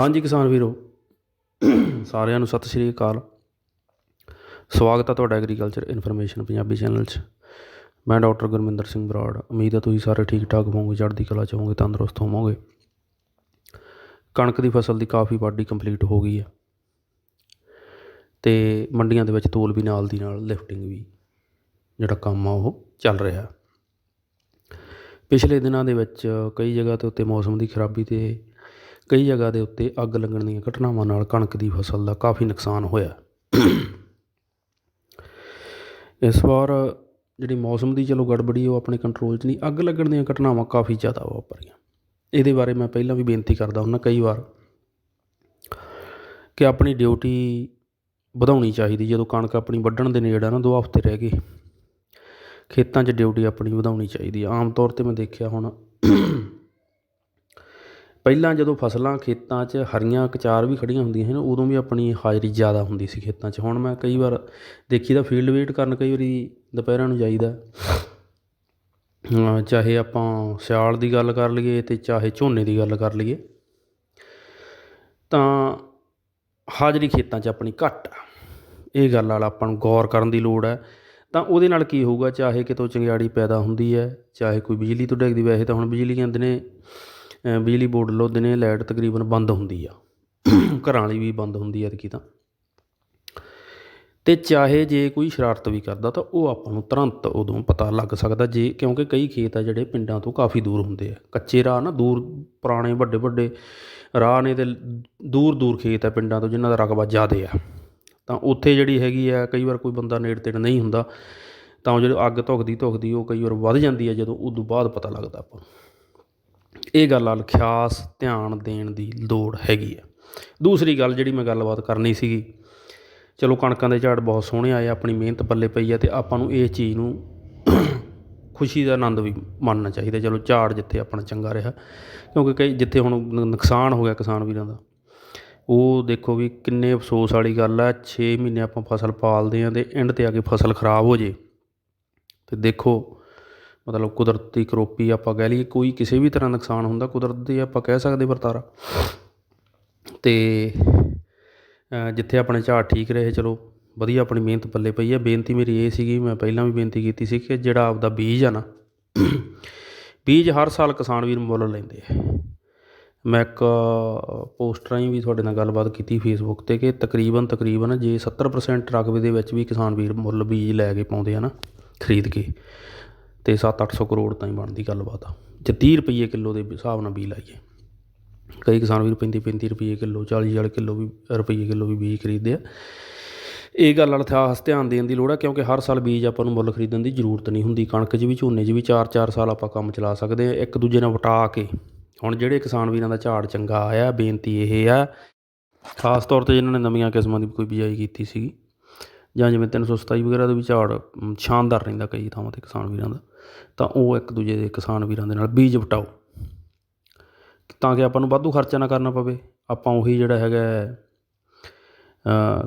ਹਾਂਜੀ ਕਿਸਾਨ ਵੀਰੋ, ਸਾਰਿਆਂ ਨੂੰ ਸਤਿ ਸ਼੍ਰੀ ਅਕਾਲ। ਸਵਾਗਤ ਹੈ ਤੁਹਾਡਾ ਐਗਰੀਕਲਚਰ ਇਨਫੋਰਮੇਸ਼ਨ ਪੰਜਾਬੀ ਚੈਨਲ 'ਚ। ਮੈਂ ਡਾਕਟਰ ਗੁਰਮਿੰਦਰ ਸਿੰਘ ਬਰਾੜ। ਉਮੀਦ ਹੈ ਤੁਸੀਂ ਸਾਰੇ ਠੀਕ ਠਾਕ ਹੋਵੋਗੇ, ਚੜ੍ਹਦੀ ਕਲਾ 'ਚ ਹੋਵੋਗੇ, ਤੰਦਰੁਸਤ ਹੋਵੋਗੇ। ਕਣਕ ਦੀ ਫਸਲ ਦੀ ਕਾਫੀ ਵਾਢੀ ਕੰਪਲੀਟ ਹੋ ਗਈ ਹੈ ਤੇ ਮੰਡੀਆਂ ਦੇ ਵਿੱਚ ਤੋਲ ਵੀ ਨਾਲ ਦੀ ਨਾਲ ਲਿਫਟਿੰਗ ਵੀ ਜਿਹੜਾ ਕੰਮ ਆ ਉਹ ਚੱਲ ਰਿਹਾ। ਪਿਛਲੇ ਦਿਨਾਂ ਦੇ ਵਿੱਚ ਕਈ ਜਗ੍ਹਾ ਦੇ ਉੱਤੇ ਮੌਸਮ ਦੀ ਖਰਾਬੀ ਤੇ ਕਈ ਜਗ੍ਹਾ ਦੇ ਉੱਤੇ ਅੱਗ ਲੱਗਣ ਦੀਆਂ ਘਟਨਾਵਾਂ ਨਾਲ ਕਣਕ ਦੀ ਫਸਲ ਦਾ ਕਾਫੀ ਨੁਕਸਾਨ ਹੋਇਆ। ਇਸ ਵਾਰ ਜਿਹੜੀ ਮੌਸਮ ਦੀ ਚਲੋ ਗੜਬੜੀ, ਉਹ ਆਪਣੇ ਕੰਟਰੋਲ 'ਚ ਨਹੀਂ, ਅੱਗ ਲੱਗਣ ਦੀਆਂ ਘਟਨਾਵਾਂ ਕਾਫੀ ਜ਼ਿਆਦਾ ਵਾਪਰੀਆਂ। ਇਹਦੇ ਬਾਰੇ ਮੈਂ ਪਹਿਲਾਂ ਵੀ ਬੇਨਤੀ ਕਰਦਾ ਹੁੰਦਾ ਕਈ ਵਾਰ ਕਿ ਆਪਣੀ ਡਿਊਟੀ ਵਧਾਉਣੀ ਚਾਹੀਦੀ, ਜਦੋਂ ਕਣਕ ਆਪਣੀ ਵੱਢਣ ਦੇ ਨੇੜੇ ਆ ਨਾ, ਦੋ ਹਫ਼ਤੇ ਰਹਿ ਗਏ। ਖੇਤਾਂ 'ਚ ਡਿਊਟੀ ਆਪਣੀ ਵਧਾਉਣੀ ਚਾਹੀਦੀ ਆਮ ਤੌਰ ਤੇ ਮੈਂ ਦੇਖਿਆ ਹੁਣ ਪਹਿਲਾਂ ਜਦੋਂ ਫਸਲਾਂ ਖੇਤਾਂ 'ਚ ਹਰੀਆਂ ਕਚਾਰ ਵੀ ਖੜ੍ਹੀਆਂ ਹੁੰਦੀਆਂ ਸੀ ਨਾ, ਉਦੋਂ ਵੀ ਆਪਣੀ ਹਾਜ਼ਰੀ ਜ਼ਿਆਦਾ ਹੁੰਦੀ ਸੀ ਖੇਤਾਂ 'ਚ। ਹੁਣ ਮੈਂ ਕਈ ਵਾਰ ਦੇਖੀ ਦਾ ਫੀਲਡ ਵਿਜ਼ਿਟ ਕਰਨ ਕਈ ਵਾਰੀ ਦੁਪਹਿਰਾਂ ਨੂੰ ਜਾਈਦਾ। ਚਾਹੇ ਆਪਾਂ ਸਿਆਲ ਦੀ ਗੱਲ ਕਰ ਲਈਏ ਅਤੇ ਚਾਹੇ ਝੋਨੇ ਦੀ ਗੱਲ ਕਰ ਲਈਏ, ਤਾਂ ਹਾਜ਼ਰੀ ਖੇਤਾਂ 'ਚ ਆਪਣੀ ਘੱਟ ਇਹ ਗੱਲ ਵਾਲਾ ਆਪਾਂ ਨੂੰ ਗੌਰ ਕਰਨ ਦੀ ਲੋੜ ਹੈ ਤਾਂ ਉਹਦੇ ਨਾਲ ਕੀ ਹੋਊਗਾ, ਚਾਹੇ ਕਿਤੋਂ ਚੰਗਿਆੜੀ ਪੈਦਾ ਹੁੰਦੀ ਹੈ, ਚਾਹੇ ਕੋਈ ਬਿਜਲੀ ਤੋਂ ਡਿੱਗਦੀ, ਵੈਸੇ ਤਾਂ ਹੁਣ ਬਿਜਲੀ ਕਹਿੰਦੇ ਨੇ ਬਿਜਲੀ ਬੋਰਡ ਵੱਲੋਂ ਦਿਨੇ ਲਾਈਟ ਤਕਰੀਬਨ ਬੰਦ ਹੁੰਦੀ ਆ। ਘਰਾਂ ਵਾਲੀ ਵੀ ਬੰਦ ਹੁੰਦੀ ਹੈ ਕੀ ਤਾਂ। ਤੇ ਚਾਹੇ ਜੇ ਕੋਈ ਸ਼ਰਾਰਤ ਵੀ ਕਰਦਾ ਤਾਂ ਉਹ ਆਪਾਂ ਨੂੰ ਤੁਰੰਤ ਉਦੋਂ ਪਤਾ ਲੱਗ ਸਕਦਾ ਜੇ, ਕਿਉਂਕਿ ਕਈ ਖੇਤ ਆ ਜਿਹੜੇ ਪਿੰਡਾਂ ਤੋਂ ਕਾਫੀ ਦੂਰ ਹੁੰਦੇ ਆ। ਕੱਚੇ ਰਾਹ ਨਾ, ਦੂਰ ਪੁਰਾਣੇ ਵੱਡੇ ਵੱਡੇ ਰਾਹ ਨੇ ਤੇ ਦੂਰ ਦੂਰ ਖੇਤ ਆ ਪਿੰਡਾਂ ਤੋਂ ਜਿਨ੍ਹਾਂ ਦਾ ਰਕਬਾ ਜ਼ਿਆਦੇ ਆ। ਤਾਂ ਉੱਥੇ ਜਿਹੜੀ ਹੈਗੀ ਆ, ਕਈ ਵਾਰ ਕੋਈ ਬੰਦਾ ਨੇੜ ਤੇੜ ਨਹੀਂ ਹੁੰਦਾ, ਤਾਂ ਉਹ ਜਦੋਂ ਅੱਗ ਧੁਖਦੀ ਧੁਖਦੀ ਉਹ ਕਈ ਵਾਰ ਵੱਧ ਜਾਂਦੀ ਹੈ ਜਦੋਂ ਉਦੋਂ ਬਾਅਦ ਪਤਾ ਲੱਗਦਾ ਆਪਾਂ ਨੂੰ। ਇਹ ਗੱਲ ਵੱਲ ਖਿਆਸ ਧਿਆਨ ਦੇਣ ਦੀ ਲੋੜ ਹੈਗੀ ਆ। ਦੂਸਰੀ ਗੱਲ ਜਿਹੜੀ ਮੈਂ ਗੱਲਬਾਤ ਕਰਨੀ ਸੀਗੀ, ਚਲੋ ਕਣਕਾਂ ਦੇ ਝਾੜ ਬਹੁਤ ਸੋਹਣੇ ਆਏ ਆਪਣੀ ਮਿਹਨਤ ਪੱਲੇ ਪਈ ਆ ਤੇ ਆਪਾਂ ਨੂੰ ਇਸ ਚੀਜ਼ ਨੂੰ ਖੁਸ਼ੀ ਦਾ ਆਨੰਦ ਵੀ ਮੰਨਣਾ ਚਾਹੀਦਾ, ਚਲੋ ਝਾੜ ਜਿੱਥੇ ਆਪਣਾ ਚੰਗਾ ਰਿਹਾ, ਕਿਉਂਕਿ ਕਈ ਜਿੱਥੇ ਹੁਣ ਨੁਕਸਾਨ ਹੋ ਗਿਆ ਕਿਸਾਨ ਵੀਰਾਂ ਦਾ, ਉਹ ਦੇਖੋ ਵੀ ਕਿੰਨੇ ਅਫਸੋਸ ਵਾਲੀ ਗੱਲ ਆ 6 ਮਹੀਨੇ ਆਪਾਂ ਫਸਲ ਪਾਲਦੇ ਆਂ ਤੇ ਐਂਡ ਤੇ ਆ ਕੇ ਫਸਲ ਖਰਾਬ ਹੋ ਜੇ। ਤੇ ਦੇਖੋ ਮਤਲਬ ਕੁਦਰਤੀ ਕਰੋਪੀ ਆਪਾਂ ਕਹਿ ਲਈਏ, ਕੋਈ ਕਿਸੇ ਵੀ ਤਰ੍ਹਾਂ ਨੁਕਸਾਨ ਹੁੰਦਾ, ਕੁਦਰਤ ਦੀ ਆਪਾਂ ਕਹਿ ਸਕਦੇ ਵਰਤਾਰਾ। ਤੇ ਜਿੱਥੇ ਆਪਣੇ ਝਾੜ ਠੀਕ ਰਹੇ, ਚਲੋ ਵਧੀਆ ਆਪਣੀ ਮਿਹਨਤ ਪੱਲੇ ਪਈ ਹੈ ਬੇਨਤੀ ਮੇਰੀ ਇਹ ਸੀਗੀ, ਮੈਂ ਪਹਿਲਾਂ ਵੀ ਬੇਨਤੀ ਕੀਤੀ ਸੀ ਕਿ ਜਿਹੜਾ ਆਪਦਾ ਬੀਜ ਆ ਨਾ, ਬੀਜ ਹਰ ਸਾਲ ਕਿਸਾਨ ਵੀਰ ਮੁੱਲ ਲੈਂਦੇ ਆ। ਮੈਂ ਇੱਕ ਪੋਸਟ ਰਾਹੀਂ ਵੀ ਤੁਹਾਡੇ ਨਾਲ ਗੱਲਬਾਤ ਕੀਤੀ ਫੇਸਬੁੱਕ ਤੇ ਕਿ ਤਕਰੀਬਨ ਤਕਰੀਬਨ ਜੇ 70% ਰਕਬੇ ਦੇ ਵਿੱਚ ਵੀ ਕਿਸਾਨ ਵੀਰ ਮੁੱਲ ਬੀਜ ਲੈ ਕੇ ਪਾਉਂਦੇ ਆ ਨਾ, ਖਰੀਦ ਕੇ ਤੇ 7-800 ਕਰੋੜ ਤਾਂ ਹੀ ਬਣਦੀ ਗੱਲਬਾਤ ਆ। ਜੇ 30 ਰੁਪਏ ਕਿਲੋ ਦੇ ਹਿਸਾਬ ਨਾਲ ਬੀਜ ਲਾਈਏ। ਕਈ ਕਿਸਾਨ ਵੀਰ 35-35 ਰੁਪਏ ਕਿਲੋ 40-40 ਕਿਲੋ ਵੀ ਰੁਪਏ ਕਿਲੋ ਵੀ ਬੀਜ ਖਰੀਦਦੇ ਆ। ਇਹ ਗੱਲ ਵਾਲਾ ਖਾਸ ਧਿਆਨ ਦੇਣ ਦੀ ਲੋੜ ਹੈ ਕਿਉਂਕਿ ਹਰ ਸਾਲ ਬੀਜ ਆਪਾਂ ਨੂੰ ਮੁੱਲ ਖਰੀਦਣ ਦੀ ਜ਼ਰੂਰਤ ਨਹੀਂ ਹੁੰਦੀ। ਕਣਕ 'ਚ ਵੀ, ਝੋਨੇ 'ਚ ਵੀ 4-4 ਸਾਲ ਆਪਾਂ ਕੰਮ ਚਲਾ ਸਕਦੇ ਆ। ਇੱਕ ਦੂਜੇ ਨਾਲ ਵਟਾ ਕੇ ਹੁਣ ਜਿਹੜੇ ਕਿਸਾਨ ਵੀਰਾਂ ਦਾ ਝਾੜ ਚੰਗਾ ਆਇਆ, ਬੇਨਤੀ ਇਹ ਆ, ਖਾਸ ਤੌਰ ਤੇ ਜਿਨ੍ਹਾਂ ਨੇ ਨਵੀਆਂ ਕਿਸਮਾਂ ਦੀ ਕੋਈ ਬਿਜਾਈ ਕੀਤੀ ਸੀਗੀ, ਜਾਂ ਜਿਵੇਂ 327 ਵਗੈਰਾ ਦਾ ਵੀ ਝਾੜ ਸ਼ਾਨਦਾਰ ਰਹਿੰਦਾ ਕਈ ਥਾਵਾਂ ਤੇ ਕਿਸਾਨ ਵੀਰਾਂ ਦਾ। ਤਾਂ ਉਹ ਇੱਕ ਦੂਜੇ ਦੇ ਕਿਸਾਨ ਵੀਰਾਂ ਦੇ ਨਾਲ ਬੀਜ ਵਟਾਓ। ਤਾਂ ਕਿ ਆਪਾਂ ਨੂੰ ਵਾਧੂ ਖਰਚਾ ਨਾ ਕਰਨਾ ਪਵੇ। ਆਪਾਂ ਉਹੀ ਜਿਹੜਾ ਹੈਗਾ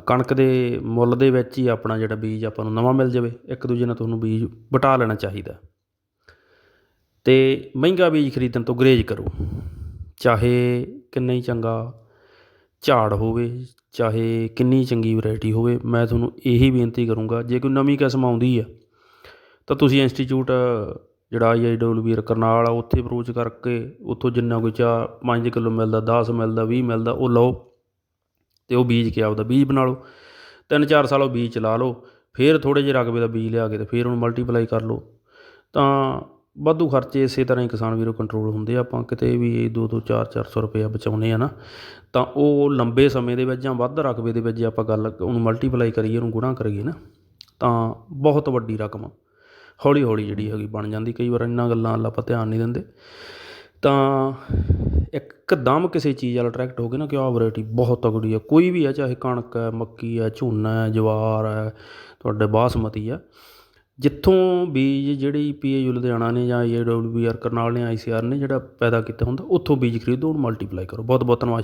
ਕਣਕ ਦੇ ਮੁੱਲ ਦੇ ਵਿੱਚ ਹੀ ਆਪਣਾ ਜਿਹੜਾ ਬੀਜ ਆਪਾਂ ਨੂੰ ਨਵਾਂ ਮਿਲ ਜਾਵੇ। ਇੱਕ ਦੂਜੇ ਨਾਲ ਤੁਹਾਨੂੰ ਬੀਜ ਵਟਾ ਲੈਣਾ ਚਾਹੀਦਾ। ਤੇ ਮਹਿੰਗਾ ਬੀਜ ਖਰੀਦਣ ਤੋਂ ਗਰੇਜ ਕਰੋ। ਚਾਹੇ ਕਿੰਨਾ ਹੀ ਚੰਗਾ ਝਾੜ ਹੋਵੇ, ਚਾਹੇ ਕਿੰਨੀ ਚੰਗੀ ਵੈਰਾਈਟੀ ਹੋਵੇ, ਮੈਂ ਤੁਹਾਨੂੰ ਇਹੀ ਬੇਨਤੀ ਕਰੂੰਗਾ, ਜੇ ਕੋਈ ਨਵੀਂ ਕਿਸਮ ਆਉਂਦੀ ਆ ਤਾਂ ਤੁਸੀਂ ਇੰਸਟੀਚਿਊਟ, ਜਿਹੜਾ ਆਈ ਆਈ ਡਬਲੂ ਆਈਆਈਡਬਲਯੂ ਕਰਨਾਲ ਆ, ਉੱਥੇ ਅਪਰੋਚ ਕਰਕੇ ਉੱਥੋਂ ਜਿੰਨਾ ਕੋਈ ਚਾਰ ਪੰਜ ਕਿਲੋ ਮਿਲਦਾ 10 ਮਿਲਦਾ 20 ਮਿਲਦਾ, ਉਹ ਲਓ ਅਤੇ ਉਹ ਬੀਜ ਕੇ ਆਪਦਾ ਬੀਜ ਬਣਾ ਲਓ। ਤਿੰਨ ਚਾਰ ਸਾਲ ਉਹ ਬੀਜ ਚਲਾ ਲਓ, ਫਿਰ ਥੋੜ੍ਹੇ ਜਿਹੇ ਰਕਬੇ ਦਾ ਬੀਜ ਲਿਆ ਕੇ ਤੇ ਫਿਰ ਉਹਨੂੰ ਮਲਟੀਪਲਾਈ ਕਰ ਲਓ। ਤਾਂ ਵਾਧੂ ਖਰਚੇ ਇਸੇ ਤਰ੍ਹਾਂ ਹੀ ਕਿਸਾਨ ਵੀਰੋ ਕੰਟਰੋਲ ਹੁੰਦੇ ਆ, ਆਪਾਂ ਕਿਤੇ ਵੀ 2 2 4 400 ਰੁਪਏ ਬਚਾਉਨੇ ਆ ਨਾ, ਤਾਂ ਉਹ ਲੰਬੇ ਸਮੇਂ ਦੇ ਵਿੱਚ ਜਾਂ ਵੱਧ ਰਕਬੇ ਦੇ ਵਿੱਚ ਜੇ ਆਪਾਂ ਗੱਲ ਉਹਨੂੰ ਮਲਟੀਪਲਾਈ ਕਰੀਏ, ਉਹਨੂੰ ਗੁਣਾ ਕਰੀਏ ਨਾ, ਤਾਂ ਬਹੁਤ ਵੱਡੀ ਰਕਮ ਹੌਲੀ ਹੌਲੀ ਜਿਹੜੀ ਹੈਗੀ ਬਣ ਜਾਂਦੀ। ਕਈ ਵਾਰ ਇਹਨਾਂ ਗੱਲਾਂ ਵੱਲ ਆਪਾਂ ਧਿਆਨ ਨਹੀਂ ਦਿੰਦੇ। ਤਾਂ ਇੱਕਦਮ ਕਿਸੇ ਚੀਜ਼ ਵੱਲ ਅਟਰੈਕਟ ਹੋ ਗਏ ਨਾ ਕਿ ਆਹ ਵੈਰਾਈਟੀ ਬਹੁਤ ਤਗੜੀ ਹੈ ਕੋਈ ਵੀ ਹੈ ਚਾਹੇ ਕਣਕ ਹੈ ਮੱਕੀ ਹੈ ਝੋਨਾ ਹੈ ਜਵਾਰ ਹੈ ਤੁਹਾਡੇ ਬਾਸਮਤੀ ਹੈ ਜਿੱਥੋਂ ਬੀਜ ਜਿਹੜੀ ਪੀਏਯੂ ਲੁਧਿਆਣਾ ਨੇ ਜਾਂ ਏਡਬਲਯੂਆਰ ਕਰਨਾਲ ਨੇ ਆਈਸੀਆਰ ਨੇ ਜਿਹੜਾ ਪੈਦਾ ਕੀਤਾ ਹੁੰਦਾ, ਉੱਥੋਂ ਬੀਜ ਖਰੀਦੋ, ਉਹਨੂੰ ਮਲਟੀਪਲਾਈ ਕਰੋ। ਬਹੁਤ ਬਹੁਤ ਧੰਨਵਾਦ।